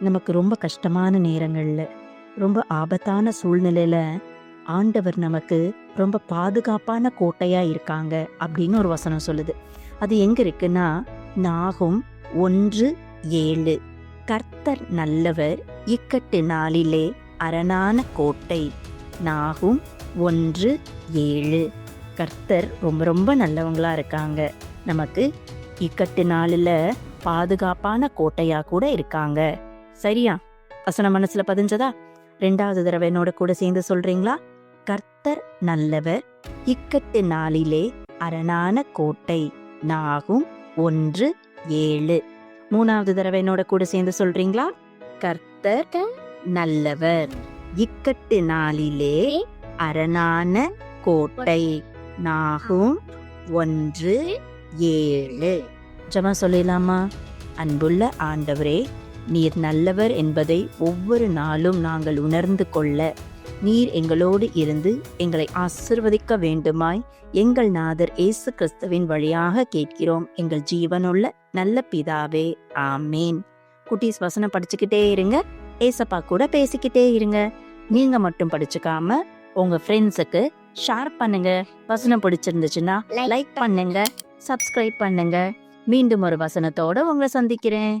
நமக்கு ரொம்ப கஷ்டமான நேரங்களில் ரொம்ப ஆபத்தான சூழ்நிலையில ஆண்டவர் நமக்கு ரொம்ப பாதுகாப்பான கோட்டையா இருக்காங்க அப்படின்னு ஒரு வசனம் சொல்லுது. அது எங்க இருக்குன்னா நாகும் ஒன்று ஏழு. கர்த்தர் நல்லவர் இக்கட்டு நாளிலே அரணான கோட்டை. நாகும் ஒன்று ஏழு. கர்த்தர் ரொம்ப ரொம்ப நல்லவங்களா இருக்காங்க. நமக்கு இக்கட்டு நாளில் பாதுகாப்பான கோட்டையாக கூட இருக்காங்க. சரியா? வசனம் மனசுல பதிஞ்சதா? ரெண்டாவது தடவை என்னோட கூட சேர்ந்து சொல்றீங்களா? கர்த்தர் நல்லவர். இக்கட்டு நாளிலே அரணான கோட்டை. நாகும் ஒன்று ஏழு. மூணாவது தடவை என்னோட கூட சேர்ந்து சொல்றீங்களா? கர்த்தர் நல்லவர். இக்கட்டு நாளிலே அரணான கோட்டை. நாகும் ஒன்று ஏழு. ஜமா சொல்லிடலாமா? அன்புள்ள ஆண்டவரே நீர் நல்லவர் என்பதை ஒவ்வொரு நாளும் நாங்கள் உணர்ந்து கொள்ள நீர் எங்களோடு இருந்து எங்களை ஆசிர்வதிக்க வேண்டுமாய் எங்கள் நாதர் இயேசு கிறிஸ்துவின் வழியாக கேட்கிறோம். எங்கள் ஜீவனுள்ள நல்ல பிதாவே ஆமேன். குட்டீஸ் வசனம் படிச்சுக்கிட்டே இருங்க. ஏசப்பா கூட பேசிக்கிட்டே இருங்க. நீங்க மட்டும் படிச்சுக்காம உங்க ஃப்ரெண்ட்ஸுக்கு ஷேர் பண்ணுங்க. வசனம் பிடிச்சிருந்துச்சுன்னா லைக் பண்ணுங்க சப்ஸ்கிரைப் பண்ணுங்க. மீண்டும் ஒரு வசனத்தோட உங்களை சந்திக்கிறேன்.